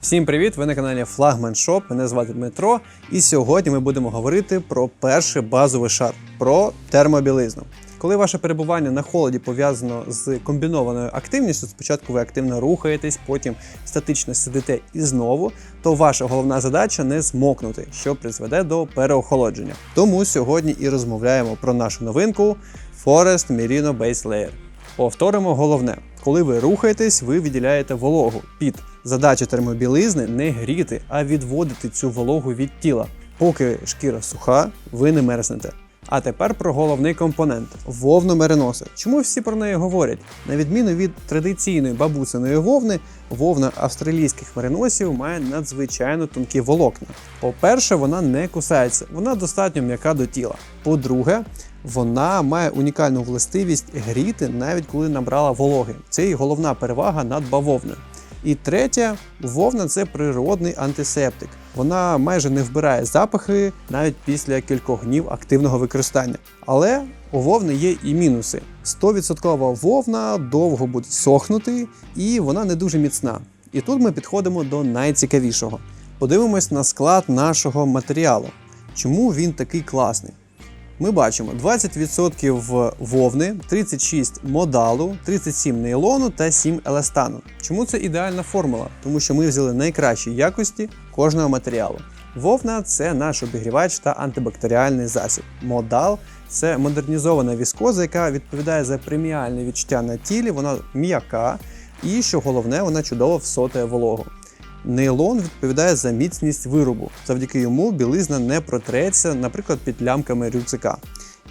Всім привіт! Ви на каналі Flagman Shop. Мене звати Дмитро. І сьогодні ми будемо говорити про перший базовий шар про термобілизну. Коли ваше перебування на холоді пов'язано з комбінованою активністю, спочатку ви активно рухаєтесь, потім статично сидите і знову, то ваша головна задача не змокнути, що призведе до переохолодження. Тому сьогодні і розмовляємо про нашу новинку Forest Merino Base Layer. Повторимо головне: коли ви рухаєтесь, ви виділяєте вологу під. Задача термобілизни не гріти, а відводити цю вологу від тіла. Поки шкіра суха, ви не мерзнете. А тепер про головний компонент вовну мериноса. Чому всі про неї говорять? На відміну від традиційної бабусиної вовни, вовна австралійських мериносів має надзвичайно тонкі волокна. По-перше, вона не кусається, вона достатньо м'яка до тіла. По-друге, вона має унікальну властивість гріти навіть коли набрала вологи. Це її головна перевага над бавовною. І третє, вовна це природний антисептик. Вона майже не вбирає запахи навіть після кількох днів активного використання. Але у вовни є і мінуси. 100% вовна довго буде сохнути, і вона не дуже міцна. І тут ми підходимо до найцікавішого. Подивимось на склад нашого матеріалу. Чому він такий класний? Ми бачимо 20% вовни, 36 модалу, 37 нейлону та 7 еластану. Чому це ідеальна формула? Тому що ми взяли найкращі якості кожного матеріалу. Вовна це наш обігрівач та антибактеріальний засіб. Модал це модернізована віскоза, яка відповідає за преміальне відчуття на тілі, вона м'яка і, що головне, вона чудово всотує вологу. Нейлон відповідає за міцність виробу. Завдяки йому білизна не протреться, наприклад, під лямками рюкзака.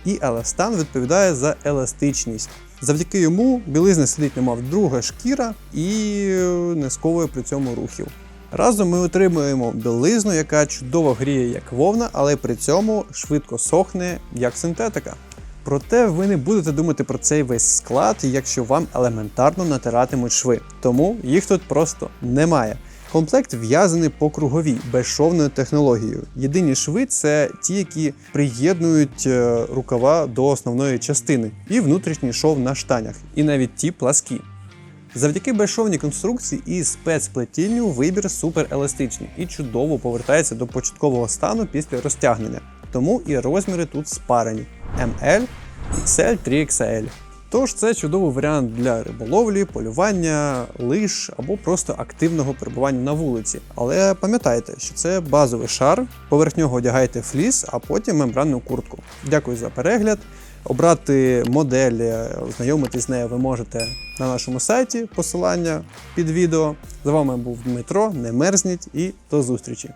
І еластан відповідає за еластичність. Завдяки йому білизна сидить, немов друга шкіра і не сковує при цьому рухів. Разом ми отримуємо білизну, яка чудово гріє як вовна, але при цьому швидко сохне як синтетика. Проте ви не будете думати про цей весь склад, якщо вам елементарно натиратимуть шви. Тому їх тут просто немає. Комплект в'язаний по круговій безшовною технологією. Єдині шви це ті, які приєднують е, рукава до основної частини, і внутрішній шов на штанях, і навіть ті пласкі. Завдяки безшовній конструкції і спецплетінню вибір супереластичний і чудово повертається до початкового стану після розтягнення. Тому і розміри тут спарені ML, XL, 3XL. Тож це чудовий варіант для риболовлі, полювання, лиж або просто активного перебування на вулиці. Але пам'ятайте, що це базовий шар, поверх нього одягайте фліс, а потім мембранну куртку. Дякую за перегляд. Обрати модель, ознайомитись з нею ви можете на нашому сайті, посилання під відео. З вами був Дмитро, не мерзніть і до зустрічі!